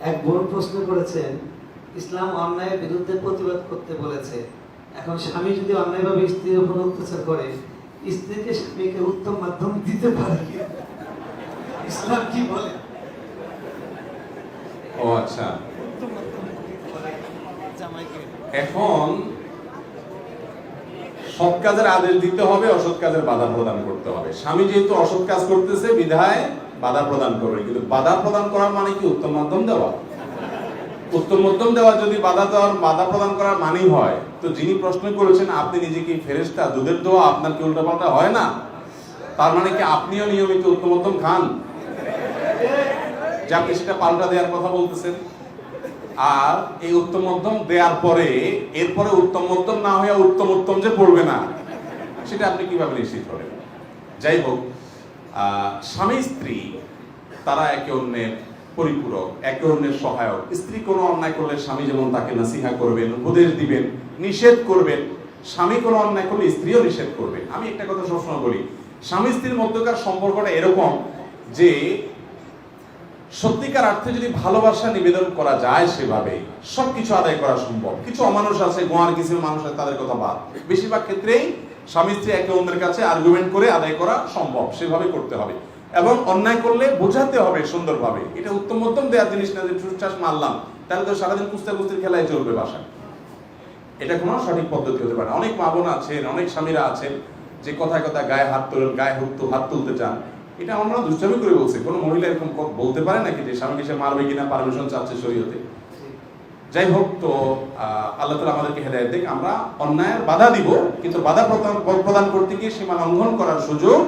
এক বোন প্রশ্ন করেছেন ইসলাম অন্যায়ের বিরুদ্ধে প্রতিবাদ করতে বলেছে। এখন স্বামী যদি অন্যায়ভাবে স্ত্রীর উপর অত্যাচার করে স্ত্রীকে স্বামীকে উত্তম মাধ্যম দিতে পারে ইসলাম কি বলে? ও আচ্ছা। এখন সৎ কাজের আদেশ দিতে হবে অসৎ কাজের বাধা প্রদান করতে হবে। স্বামী যেহেতু অসৎ কাজ করতেছে বিধায় বাধা প্রদান করবে। কিন্তু বাধা প্রদান করার মানে কি? উত্তম মাধ্যম দেওয়া। উত্তম মধ্যম দেওয়া যদি বাধা দেওয়ার, বাধা প্রদান করার মানেই হয়, তো যিনি প্রশ্ন করেছেন, আপনি নিজে কি ফেরেস্তা দুধের দোয়া, আপনার কি উল্টাপাল্টা হয় না? তার মানে কি আপনিও নিয়মিত উত্তম মধ্যম খান? যে আপনি সেটা পাল্টা দেওয়ার কথা বলতেছেন। আর এই উত্তম মধ্যম দেওয়ার পরে, এরপরে উত্তম মধ্যম না হয়ে উত্তম উত্তম যে পড়বে না, সেটা আপনি কীভাবে নিশ্চিত করেন যাই হোক স্বামী, স্ত্রী, তারা একে অন্যের পরিপূরক, একে অন্যের সহায়ক। স্ত্রী কোনো অন্যায় করলে স্বামী যেমন তাকে নাসিহা করবেন, উপদেশ দিবেন, নিষেধ করবেন, স্বামী কোনো অন্যায় করলে স্ত্রীও নিষেধ করবে। আমি একটা কথা সবসময় বলি, স্বামী, স্ত্রীর মধ্যকার সম্পর্কটা এরকম যে সত্যিকার অর্থে যদি ভালোবাসা নিবেদন করা যায় সেভাবে, সবকিছু আদায় করা সম্ভব। কিছু অমানুষ আছে, গোয়ার কিছু মানুষ আছে, তাদের কথা বাদ। বেশিরভাগ ক্ষেত্রেই স্বামী স্ত্রী একে অন্যের কাছে আর্গুমেন্ট করে আদায় করা সম্ভব, সেভাবে করতে হবে। এবং অন্যায় করলে বোঝাতে হবে সুন্দরভাবে। এটা উত্তম উত্তম দেওয়ার জিনিস না যে ঠুসঠাস মারলাম, তাহলে তো সারাদিন কুস্তা কুস্তির খেলায় চলবে বাসায়। এটা কোনো সঠিক পদ্ধতি হতে পারে অনেক মা বোন আছেন, অনেক স্বামীরা আছেন, যে কথায় কথায় গায়ে হাত তোলেন, গায়ে হুত হাত তুলতে চান। এটা আমরা দুষ্টামি করে বলছে। কোনো মহিলা এরকম বলতে পারে নাকি যে স্বামীকে সে মারবে কিনা পারমিশন চাচ্ছে শরীয়তে? যাই হোক তো আল্লাহ তালা আমাদেরকে হেদায়ত দেখ আমরা অন্যায়ের বাধা দিব কিন্তু বাধা প্রদান প্রদান করতে গিয়ে সীমা লঙ্ঘন করার সুযোগ